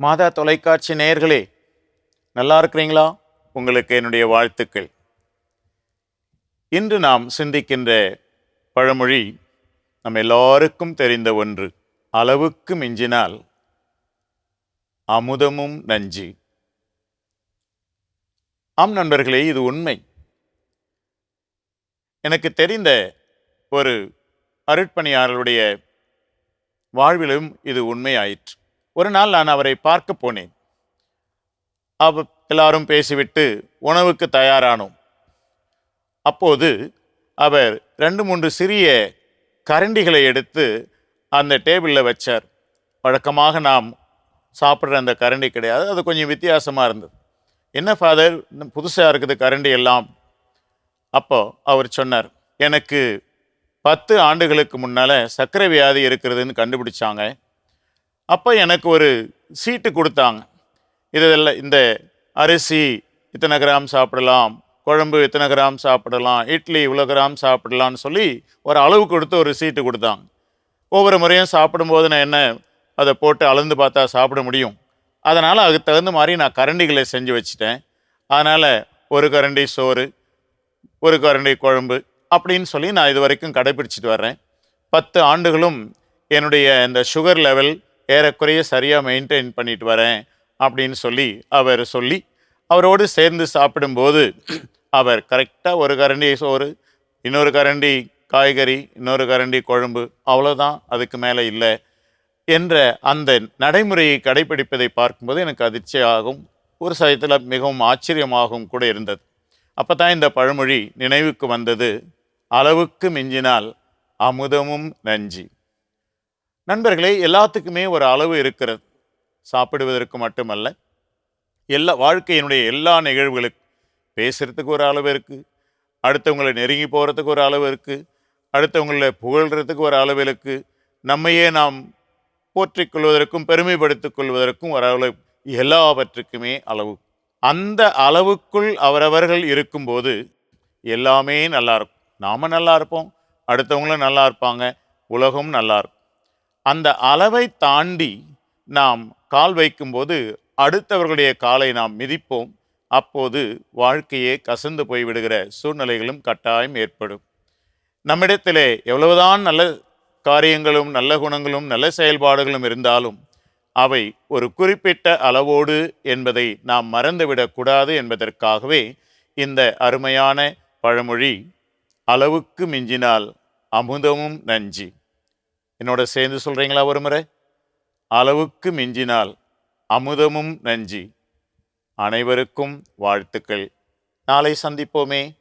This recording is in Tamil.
மாதா தொலைக்காட்சி நேயர்களே நல்லா இருக்கிறீங்களா? உங்களுக்கு என்னுடைய வாழ்த்துக்கள். இன்று நாம் சிந்திக்கின்ற பழமொழி நம்ம எல்லாருக்கும் தெரிந்த ஒன்று அளவுக்கு மிஞ்சினால் அமுதமும் நஞ்சு. ஆம் நண்பர்களே இது உண்மை. எனக்கு தெரிந்த ஒரு அருட்பணியாளருடைய வாழ்விலும் இது உண்மையாயிற்று. ஒரு நாள் நான் அவரை பார்க்க போனேன். அவ எல்லாரும் பேசிவிட்டு உணவுக்கு தயாரானோம். அப்போது அவர் ரெண்டு மூன்று சிறிய கரண்டிகளை எடுத்து அந்த டேபிளில் வச்சார். வழக்கமாக நாம் சாப்பிட்ற அந்த கரண்டி கிடையாது அது கொஞ்சம் வித்தியாசமாக இருந்தது. என்ன ஃபாதர் புதுசாக இருக்குது கரண்டி எல்லாம்? அப்போ அவர் சொன்னார் எனக்கு பத்து ஆண்டுகளுக்கு முன்னால் சர்க்கரை வியாதி இருக்கிறதுன்னு கண்டுபிடிச்சாங்க. அப்போ எனக்கு ஒரு சீட்டு கொடுத்தாங்க. இதெல்லாம் இந்த அரிசி இத்தனை கிராம் சாப்பிடலாம் குழம்பு இத்தனை கிராம் சாப்பிடலாம் இட்லி இவ்வளோ கிராம் சாப்பிடலாம்னு சொல்லி ஒரு அளவு கொடுத்து ஒரு சீட்டு கொடுத்தாங்க. ஒவ்வொரு முறையும் சாப்பிடும்போது நான் என்ன அதை போட்டு அளந்து பார்த்தா சாப்பிட முடியும். அதனால் அதுக்கு தகுந்த மாதிரி நான் கரண்டிகளை செஞ்சு வச்சுட்டேன். அதனால் ஒரு கரண்டி சோறு ஒரு கரண்டி குழம்பு அப்படின்னு சொல்லி நான் இது வரைக்கும் கடைபிடிச்சிட்டு வர்றேன். பத்து ஆண்டுகளும் என்னுடைய இந்த சுகர் லெவல் ஏறக்குறைய சரியாக மெயின்டைன் பண்ணிட்டு வரேன் அப்படின்னு சொல்லி அவர் சொல்லி அவரோடு சேர்ந்து சாப்பிடும்போது அவர் கரெக்டாக ஒரு கரண்டி சோறு இன்னொரு கரண்டி காய்கறி இன்னொரு கரண்டி குழம்பு அவ்வளோதான் அதுக்கு மேலே இல்லை என்ற அந்த நடைமுறையை கடைபிடிப்பதை பார்க்கும்போது எனக்கு அதிர்ச்சியாகும் ஒரு சதயத்தில் மிகவும் ஆச்சரியமாகவும் கூட இருந்தது. அப்போ தான் இந்த பழமொழி நினைவுக்கு வந்தது அளவுக்கு மிஞ்சினால் அமுதமும் நஞ்சி. நண்பர்களே எல்லாத்துக்குமே ஒரு அளவு இருக்கிறது. சாப்பிடுவதற்கு மட்டுமல்ல எல்லா வாழ்க்கையினுடைய எல்லா நிகழ்வுகளுக்கு பேசுகிறதுக்கு ஒரு அளவு இருக்குது அடுத்தவங்களை நெருங்கி போகிறதுக்கு ஒரு அளவு இருக்குது அடுத்தவங்களை புகழ்கிறதுக்கு ஒரு அளவு இருக்குது நம்மையே நாம் போற்றிக் கொள்வதற்கும் பெருமைப்படுத்திக் கொள்வதற்கும் ஒரு அளவு எல்லாவற்றுக்குமே அளவு. அந்த அளவுக்குள் அவரவர்கள் இருக்கும்போது எல்லாமே நல்லா இருக்கும். நாம் நல்லா இருப்போம் அடுத்தவங்களும் நல்லா இருப்பாங்க உலகம் நல்லா இருக்கும். அந்த அளவை தாண்டி நாம் கால் வைக்கும்போது அடுத்தவர்களுடைய காலை நாம் மிதிப்போம். அப்போது வாழ்க்கையே கசந்து போய்விடுகிற சூழ்நிலைகளும் கட்டாயம் ஏற்படும். நம்மிடத்திலே எவ்வளவுதான் நல்ல காரியங்களும் நல்ல குணங்களும் நல்ல செயல்பாடுகளும் இருந்தாலும் அவை ஒரு குறிப்பிட்ட அளவோடு என்பதை நாம் மறந்துவிடக்கூடாது என்பதற்காகவே இந்த அருமையான பழமொழி அளவுக்கு மிஞ்சினால் அமுதமும் நஞ்சு. என்னோட சேர்ந்து சொல்கிறீங்களா ஒரு முறை? அளவுக்கு மிஞ்சினால் அமுதமும் நஞ்சி. அனைவருக்கும் வாழ்த்துக்கள். நாளை சந்திப்போமே.